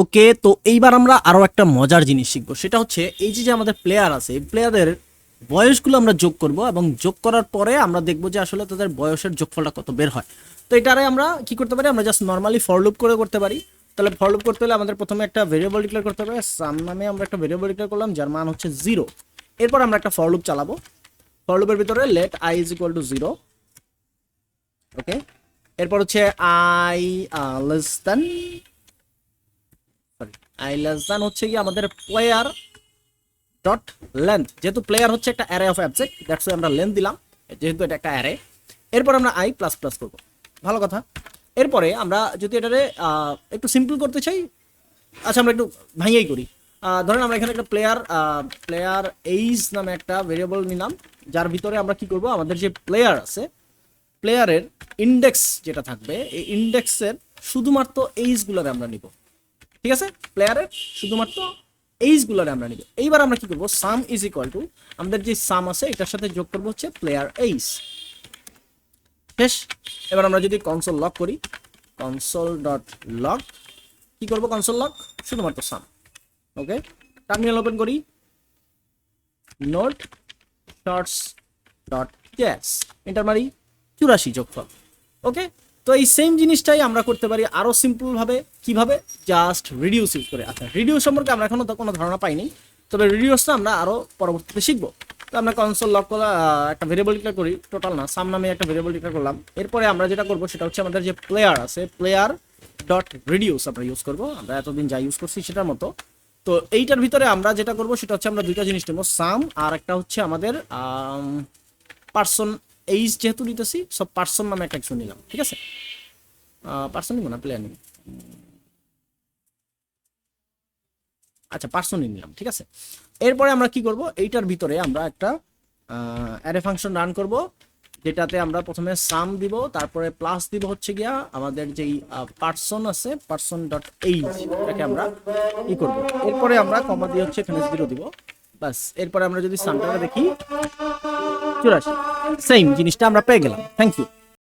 ওকে, তো এইবার আমরা আরও একটা মজার জিনিস শিখব। সেটা হচ্ছে এই যে যে আমাদের প্লেয়ার আছে এই প্লেয়ারদের বয়সগুলো আমরা যোগ করব এবং যোগ করার পরে আমরা দেখব যে আসলে তাদের বয়সের যোগফলটা কত বের হয়। তো এটারে আমরা কি করতে পারি? আমরা জাস্ট নর্মালি ফরলুপ করে করতে পারি। তাহলে ফরলুপ করতে হলে আমাদের প্রথমে একটা ভেরিয়েবল ডিক্লেয়ার করতে হবে। সাম নামে আমরা একটা ভেরিয়েবল ডিক্লেয়ার করলাম, যার মান হচ্ছে জিরো এরপর আমরা একটা ফরলুপ চালাবো। ফরলুপের ভিতরে let I is equal to zero okay এরপর হচ্ছে I less than I less than হচ্ছে কি আমাদের প্লেয়ার ডট লেন্থ যেহেতু প্লেয়ার হচ্ছে একটা অ্যারে অফ অবজেক্ট দ্যাটস আমরা লেন্থ দিলাম, যেহেতু এটা একটা অ্যারে এরপর আমরা আই প্লাস প্লাস করব। ভালো কথা। এরপরে আমরা যদি এটারে একটু সিম্পল করতে চাই আচ্ছা আমরা একটু ভাঙিয়েই করি। ধরেন আমরা এখানে একটা প্লেয়ার প্লেয়ার এইজ নামে একটা ভেরিয়েবল নিলাম, যার ভিতরে আমরা কি করব? আমাদের যে প্লেয়ার আছে প্লেয়ারের ইন্ডেক্স যেটা থাকবে, এই ইন্ডেক্সের শুধুমাত্র এইজগুলোরে আমরা নিব। ঠিক আছে? প্লেয়ারের শুধুমাত্র এইজগুলোরে আমরা নিব। এইবার আমরা কি করব? সাম ইজ ইকুয়াল টু আমাদের যে সাম আছে, এটার সাথে যোগ করব হচ্ছে প্লেয়ার এইজ শেষ? এবার আমরা যদি কনসোল লক করি কনসোল ডট লক কি করব কনসোল লক শুধুমাত্র সাম ওকে টার্মিনাল ওপেন করি। Node shorts dot gas enter মারি। চুরাশি যোগফল। ওকে তো এই সেম জিনিসটাই আমরা করতে পারি আরও সিম্পল ভাবে। কীভাবে? জাস্ট রিডিউস ইউজ করে। আচ্ছা রিডিউস সম্পর্কে আমরা এখনও তো কোনো ধারণা পাইনি। তবে রিডিউসটা আমরা আরও পরবর্তীতে শিখব। তো আমরা কনসোল লক করা একটা ভেরিয়েবল ডিক্লেয়ার করি। টোটাল না সাম নামে একটা ভেরিয়েবল ডিক্লেয়ার করলাম। এরপরে আমরা যেটা করব সেটা হচ্ছে আমাদের যে প্লেয়ার আছে প্লেয়ার ডট রিডিউস আমরা ইউজ করব। আমরা এতদিন যা ইউজ করছি সেটার মতো। তো এইটার ভিতরে আমরা যেটা করব সেটা হচ্ছে আমরা দুইটা জিনিস নেব। সাম আর একটা হচ্ছে আমাদের পার্সন এইজ যেহেতু নিতেছি, সব পার্সন নামে একটা কিছু নিলাম, ঠিক আছে? পার্সন নিব না প্লেয়ার নিব। আচ্ছা পার্সনই নিলাম, ঠিক আছে? এরপরে আমরা কি করব? এইটার ভিতরে আমরা একটা অ্যারে ফাংশন রান করব, যেটাতে আমরা প্রথমে সাম দিব, তারপরে প্লাস দিব হচ্ছে গিয়া আমাদের যেই পার্সন আছে, পার্সন ডট এইজ এটাকে আমরা ই করব। এরপরে আমরা কমা দিয়ে হচ্ছে এখানে জিরো দিব বাস এরপরে আমরা যদি সামটাকে দেখি চুরাশি সেম জিনিসটা আমরা পেয়ে গেলাম। Thank you